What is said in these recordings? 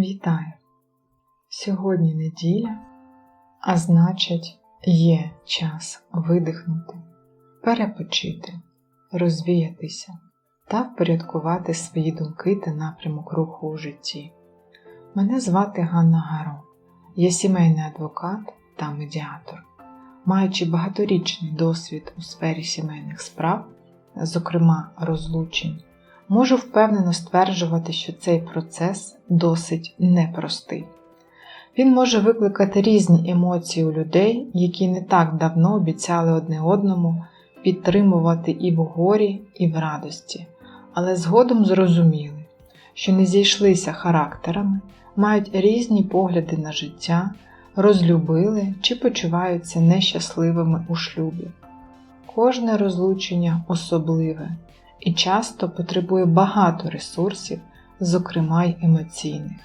Вітаю! Сьогодні неділя, а значить, є час видихнути, перепочити, розвіятися та впорядкувати свої думки та напрямок руху у житті. Мене звати Ганна Гаро, я сімейний адвокат та медіатор. Маючи багаторічний досвід у сфері сімейних справ, зокрема розлучень, можу впевнено стверджувати, що цей процес досить непростий. Він може викликати різні емоції у людей, які не так давно обіцяли одне одному підтримувати і в горі, і в радості, але згодом зрозуміли, що не зійшлися характерами, мають різні погляди на життя, розлюбили чи почуваються нещасливими у шлюбі. Кожне розлучення особливе і часто потребує багато ресурсів, зокрема й емоційних.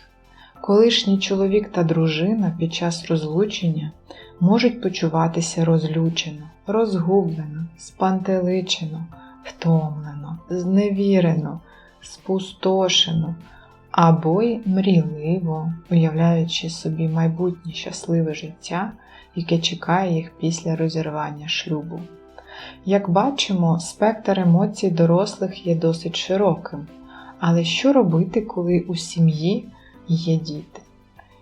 Колишній чоловік та дружина під час розлучення можуть почуватися розлючено, розгублено, спантеличено, втомлено, зневірено, спустошено або й мрійливо, уявляючи собі майбутнє щасливе життя, яке чекає їх після розірвання шлюбу. Як бачимо, спектр емоцій дорослих є досить широким, але що робити, коли у сім'ї є діти?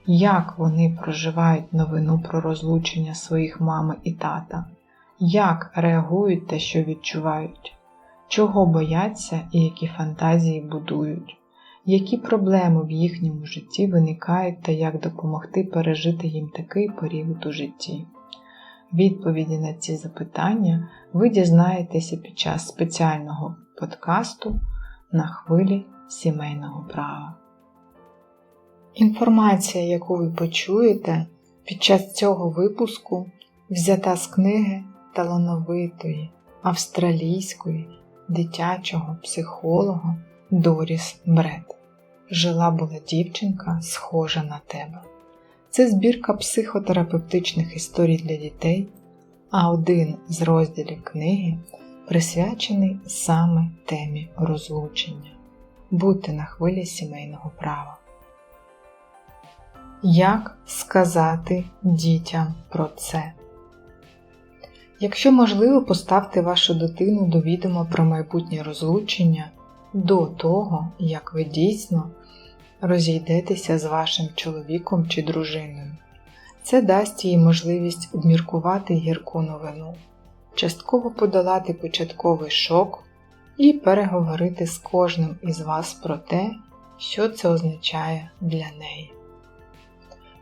Як вони проживають новину про розлучення своїх мами і тата? Як реагують те, що відчувають? Чого бояться і які фантазії будують? Які проблеми в їхньому житті виникають та як допомогти пережити їм такий період у житті? Відповіді на ці запитання ви дізнаєтеся під час спеціального подкасту на хвилі сімейного права. Інформація, яку ви почуєте під час цього випуску, взята з книги талановитої австралійської дитячого психолога Доріс Бред. Жила була дівчинка, схожа на тебе. Це збірка психотерапевтичних історій для дітей, а один з розділів книги присвячений саме темі розлучення. Будьте на хвилі сімейного права. Як сказати дітям про це? Якщо можливо, поставте вашу дитину до відома про майбутнє розлучення до того, як ви дійсно розійдетеся з вашим чоловіком чи дружиною. Це дасть їй можливість обміркувати гірку новину, частково подолати початковий шок і переговорити з кожним із вас про те, що це означає для неї.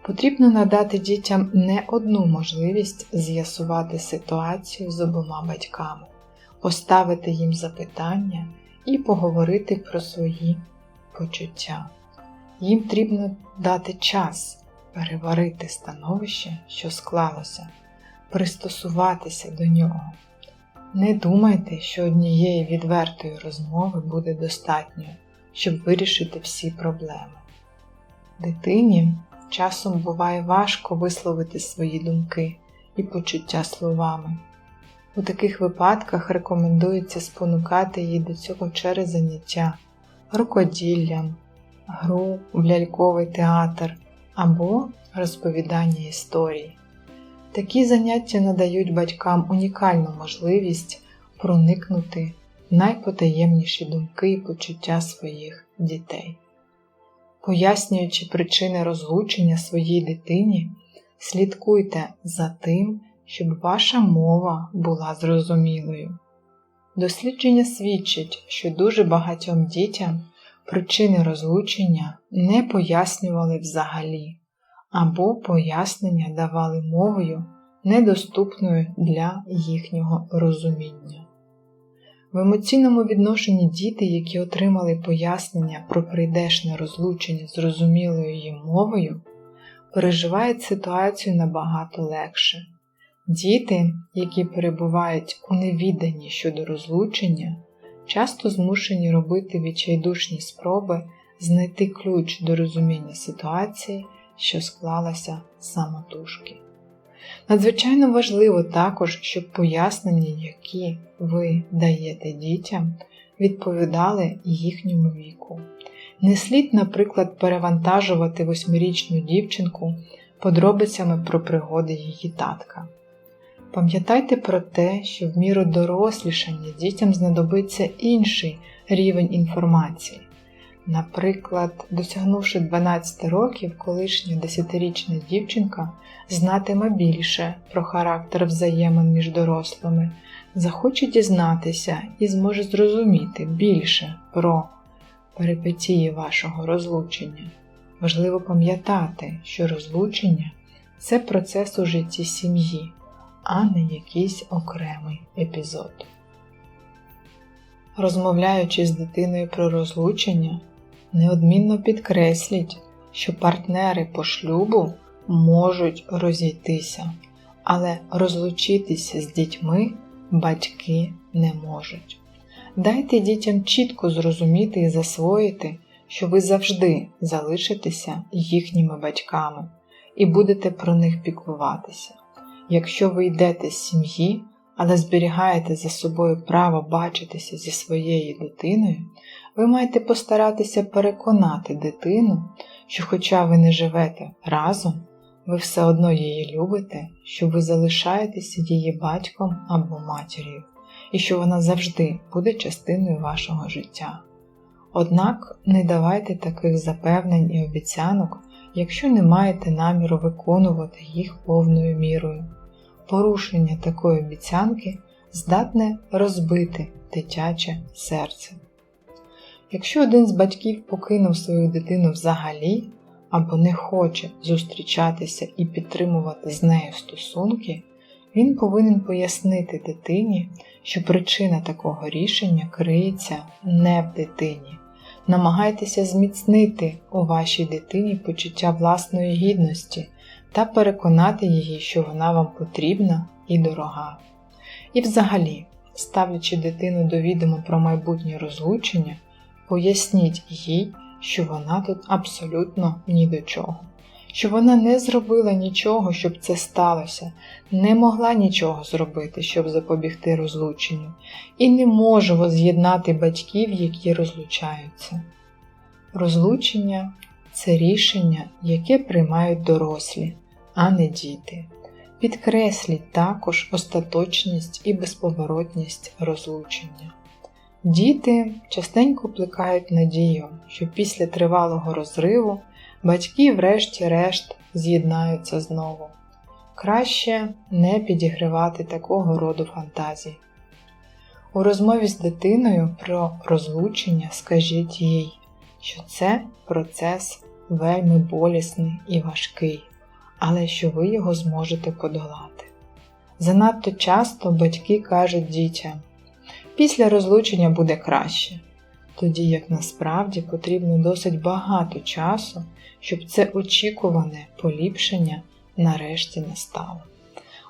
Потрібно надати дітям не одну можливість з'ясувати ситуацію з обома батьками, поставити їм запитання і поговорити про свої почуття. Їм потрібно дати час переварити становище, що склалося, пристосуватися до нього. Не думайте, що однієї відвертої розмови буде достатньо, щоб вирішити всі проблеми. Дитині часом буває важко висловити свої думки і почуття словами. У таких випадках рекомендується спонукати її до цього через заняття, рукоділлям, гру в ляльковий театр або розповідання історій. Такі заняття надають батькам унікальну можливість проникнути в найпотаємніші думки і почуття своїх дітей. Пояснюючи причини розлучення своїй дитині, слідкуйте за тим, щоб ваша мова була зрозумілою. Дослідження свідчать, що дуже багатьом дітям причини розлучення не пояснювали взагалі, або пояснення давали мовою, недоступною для їхнього розуміння. В емоційному відношенні діти, які отримали пояснення про прийдешне розлучення зрозумілою їм мовою, переживають ситуацію набагато легше. Діти, які перебувають у невіданні щодо розлучення, часто змушені робити відчайдушні спроби знайти ключ до розуміння ситуації, що склалася самотужки. Надзвичайно важливо також, щоб пояснення, які ви даєте дітям, відповідали їхньому віку. Не слід, наприклад, перевантажувати восьмирічну дівчинку подробицями про пригоди її татка. Пам'ятайте про те, що в міру дорослішання дітям знадобиться інший рівень інформації. Наприклад, досягнувши 12 років, колишня 10-річна дівчинка знатиме більше про характер взаємин між дорослими, захоче дізнатися і зможе зрозуміти більше про перипетії вашого розлучення. Важливо пам'ятати, що розлучення це процес у житті сім'ї, а не якийсь окремий епізод. Розмовляючи з дитиною про розлучення, неодмінно підкресліть, що партнери по шлюбу можуть розійтися, але розлучитися з дітьми батьки не можуть. Дайте дітям чітко зрозуміти і засвоїти, що ви завжди залишитеся їхніми батьками і будете про них піклуватися. Якщо ви йдете з сім'ї, але зберігаєте за собою право бачитися зі своєю дитиною, ви маєте постаратися переконати дитину, що, хоча ви не живете разом, ви все одно її любите, що ви залишаєтеся її батьком або матір'ю, і що вона завжди буде частиною вашого життя. Однак не давайте таких запевнень і обіцянок, якщо не маєте наміру виконувати їх повною мірою. Порушення такої обіцянки здатне розбити дитяче серце. Якщо один з батьків покинув свою дитину взагалі або не хоче зустрічатися і підтримувати з нею стосунки, він повинен пояснити дитині, що причина такого рішення криється не в дитині. Намагайтеся зміцнити у вашій дитині почуття власної гідності та переконати її, що вона вам потрібна і дорога. І взагалі, ставлячи дитину до відомо про майбутнє розлучення, поясніть їй, що вона тут абсолютно ні до чого, що вона не зробила нічого, щоб це сталося, не могла нічого зробити, щоб запобігти розлученню, і не може воз'єднати батьків, які розлучаються. Розлучення це рішення, яке приймають дорослі, а не діти. Підкресліть також остаточність і безповоротність розлучення. Діти частенько плекають надію, що після тривалого розриву батьки, врешті-решт, з'єднаються знову. Краще не підігривати такого роду фантазій. У розмові з дитиною про розлучення скажіть їй, що це процес вельми болісний і важкий, але що ви його зможете подолати. Занадто часто батьки кажуть дітям, після розлучення буде краще, тоді як насправді потрібно досить багато часу, щоб це очікуване поліпшення нарешті настало.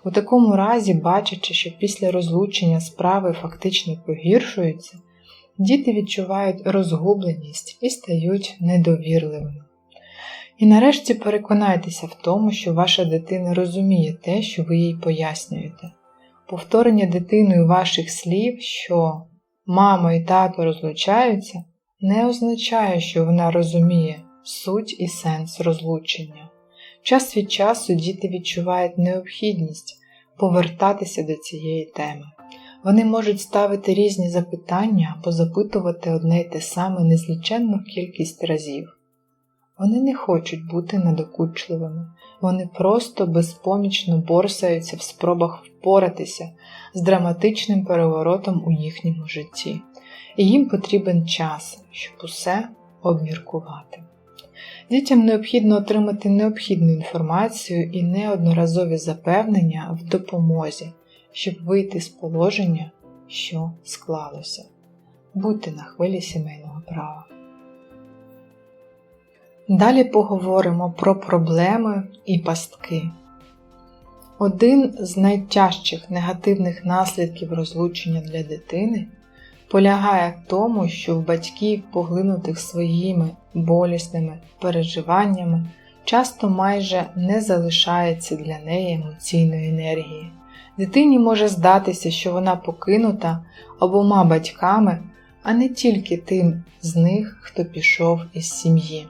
У такому разі, бачачи, що після розлучення справи фактично погіршуються, діти відчувають розгубленість і стають недовірливими. І нарешті переконайтеся в тому, що ваша дитина розуміє те, що ви їй пояснюєте. Повторення дитиною ваших слів, що мама і тато розлучаються, не означає, що вона розуміє суть і сенс розлучення. Час від часу діти відчувають необхідність повертатися до цієї теми. Вони можуть ставити різні запитання або запитувати одне й те саме незліченну кількість разів. Вони не хочуть бути надокучливими, вони просто безпомічно борсаються в спробах впоратися з драматичним переворотом у їхньому житті, і їм потрібен час, щоб усе обміркувати. Дітям необхідно отримати необхідну інформацію і неодноразові запевнення в допомозі, щоб вийти з положення, що склалося. Будьте на хвилі сімейного права. Далі поговоримо про проблеми і пастки. Один з найтяжчих негативних наслідків розлучення для дитини полягає в тому, що в батьків, поглинутих своїми болісними переживаннями, часто майже не залишається для неї емоційної енергії. Дитині може здатися, що вона покинута обома батьками, а не тільки тим з них, хто пішов із сім'ї.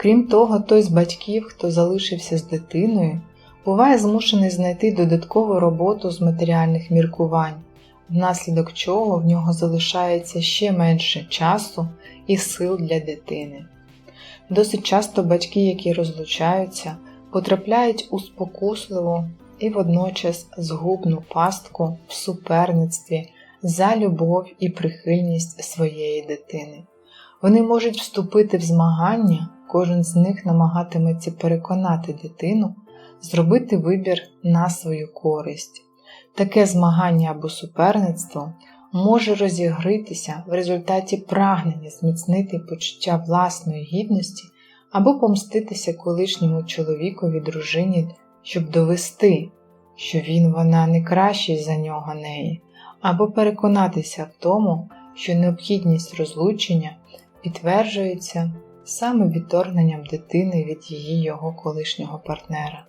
Крім того, той з батьків, хто залишився з дитиною, буває змушений знайти додаткову роботу з матеріальних міркувань, внаслідок чого в нього залишається ще менше часу і сил для дитини. Досить часто батьки, які розлучаються, потрапляють у спокусливу і водночас згубну пастку в суперництві за любов і прихильність своєї дитини. Вони можуть вступити в змагання, кожен з них намагатиметься переконати дитину, зробити вибір на свою користь. Таке змагання або суперництво може розігритися в результаті прагнення зміцнити почуття власної гідності або помститися колишньому чоловікові дружині, щоб довести, що він вона не кращий за нього неї, або переконатися в тому, що необхідність розлучення підтверджується саме відторгненням дитини від її його колишнього партнера.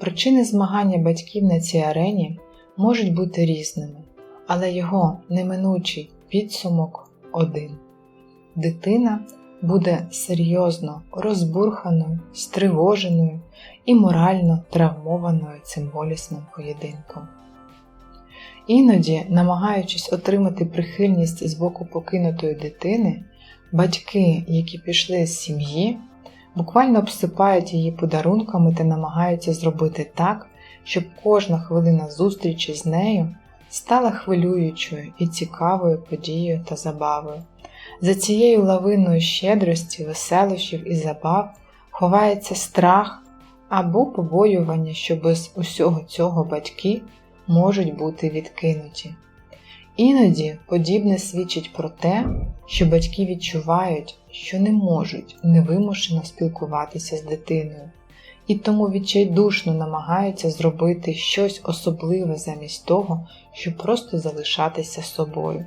Причини змагання батьків на цій арені можуть бути різними, але його неминучий підсумок один. Дитина буде серйозно розбурханою, стривоженою і морально травмованою цим болісним поєдинком. Іноді, намагаючись отримати прихильність з боку покинутої дитини, батьки, які пішли з сім'ї, буквально обсипають її подарунками та намагаються зробити так, щоб кожна хвилина зустрічі з нею стала хвилюючою і цікавою подією та забавою. За цією лавиною щедрості, веселощів і забав ховається страх або побоювання, що без усього цього батьки можуть бути відкинуті. Іноді подібне свідчить про те, що батьки відчувають, що не можуть невимушено спілкуватися з дитиною, і тому відчайдушно намагаються зробити щось особливе замість того, щоб просто залишатися собою.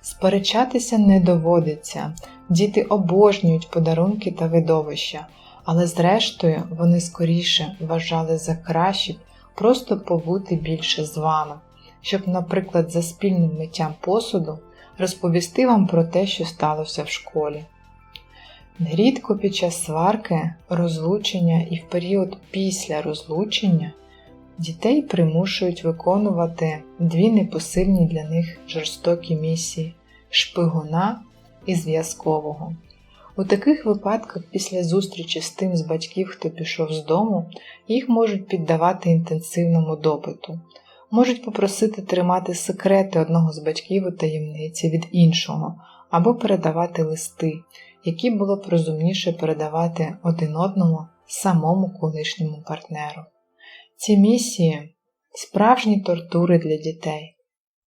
Сперечатися не доводиться, діти обожнюють подарунки та видовища, але зрештою вони скоріше вважали за краще просто побути більше з вами, щоб, наприклад, за спільним миттям посуду розповісти вам про те, що сталося в школі. Нерідко під час сварки, розлучення і в період після розлучення дітей примушують виконувати дві непосильні для них жорстокі місії шпигуна і зв'язкового. У таких випадках, після зустрічі з тим з батьків, хто пішов з дому, їх можуть піддавати інтенсивному допиту, можуть попросити тримати секрети одного з батьків у таємниці від іншого, або передавати листи, які було б розумніше передавати один одному самому колишньому партнеру. Ці місії справжні тортури для дітей.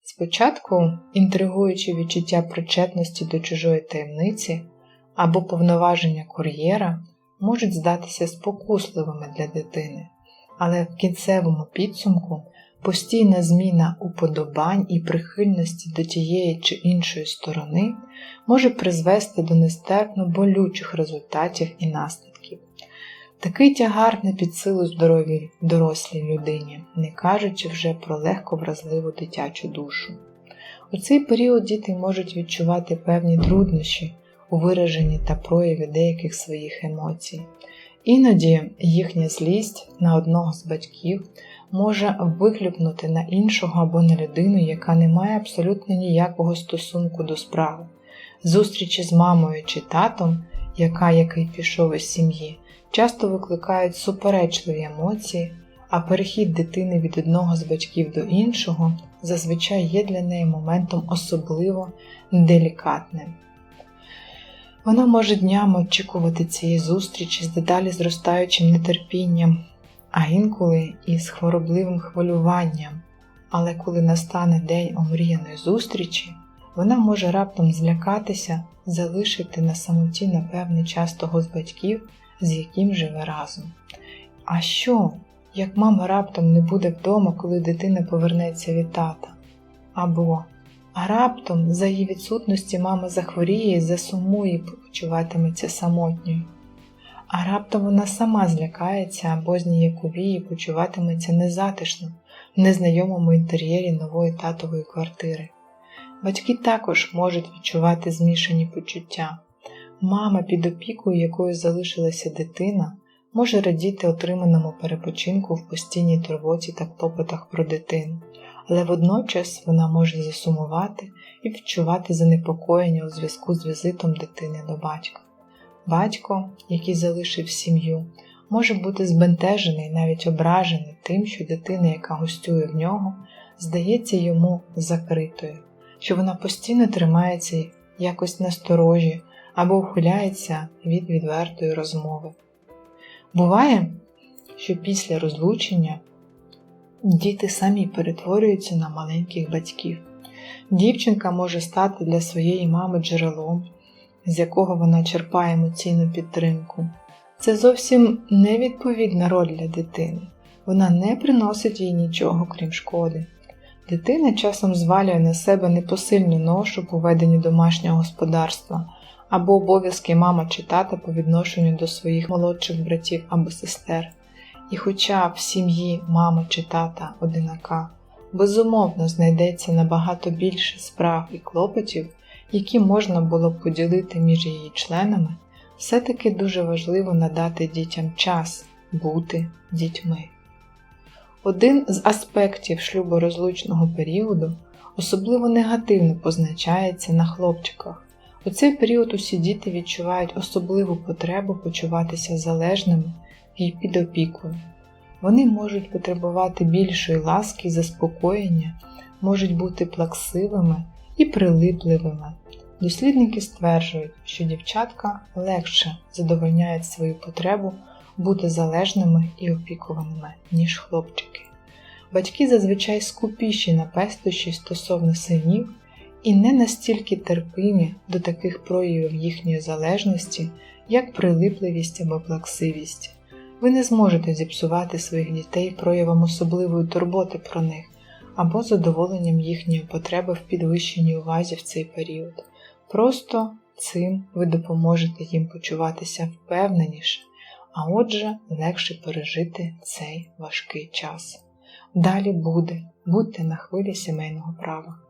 Спочатку, інтригуючи відчуття причетності до чужої таємниці або повноваження кур'єра, можуть здатися спокусливими для дитини, але в кінцевому підсумку постійна зміна уподобань і прихильності до тієї чи іншої сторони може призвести до нестерпно болючих результатів і наслідків. Такий тягар не під силу здоровій дорослій людині, не кажучи вже про легко вразливу дитячу душу. У цей період діти можуть відчувати певні труднощі у вираженні та прояві деяких своїх емоцій. Іноді їхня злість на одного з батьків може виклюпнути на іншого або на людину, яка не має абсолютно ніякого стосунку до справи. Зустрічі з мамою чи татом, яка який пішов із сім'ї, часто викликають суперечливі емоції, а перехід дитини від одного з батьків до іншого зазвичай є для неї моментом особливо делікатним. Вона може днями очікувати цієї зустрічі з дедалі зростаючим нетерпінням, а інколи із хворобливим хвилюванням, але коли настане день омріяної зустрічі, вона може раптом злякатися, залишити на самоті на певний час того з батьків, з яким живе разом. А що, як мама раптом не буде вдома, коли дитина повернеться від тата? Або а раптом за її відсутності мама захворіє і засумує почуватиметься самотньою. А раптом вона сама злякається або зніяковіє і почуватиметься незатишно в незнайомому інтер'єрі нової татової квартири. Батьки також можуть відчувати змішані почуття. Мама, під опікою якою залишилася дитина, може радіти отриманому перепочинку в постійній турботі та клопотах про дитину, але водночас вона може засумувати і відчувати занепокоєння у зв'язку з візитом дитини до батька. Батько, який залишив сім'ю, може бути збентежений, навіть ображений тим, що дитина, яка гостює в нього, здається йому закритою, що вона постійно тримається якось насторожі або ухиляється від відвертої розмови. Буває, що після розлучення діти самі перетворюються на маленьких батьків. Дівчинка може стати для своєї мами джерелом, з якого вона черпає емоційну підтримку. Це зовсім невідповідна роль для дитини. Вона не приносить їй нічого, крім шкоди. Дитина часом звалює на себе непосильну ношу по веденню домашнього господарства або обов'язки мама чи тата по відношенню до своїх молодших братів або сестер. І хоча в сім'ї мама чи тата одинака, безумовно знайдеться набагато більше справ і клопотів, які можна було б поділити між її членами, все-таки дуже важливо надати дітям час бути дітьми. Один з аспектів шлюборозлучного періоду особливо негативно позначається на хлопчиках. У цей період усі діти відчувають особливу потребу почуватися залежними і під опікою. Вони можуть потребувати більшої ласки і заспокоєння, можуть бути плаксивими і прилипливими. Дослідники стверджують, що дівчатка легше задовольняють свою потребу бути залежними і опікуваними, ніж хлопчики. Батьки зазвичай скупіші на пестощі стосовно синів і не настільки терпимі до таких проявів їхньої залежності, як прилипливість або плаксивість. Ви не зможете зіпсувати своїх дітей проявом особливої турботи про них або задоволенням їхньої потреби в підвищеній увазі в цей період. Просто цим ви допоможете їм почуватися впевненіше, а отже, легше пережити цей важкий час. Далі буде, будьте на хвилі сімейного права.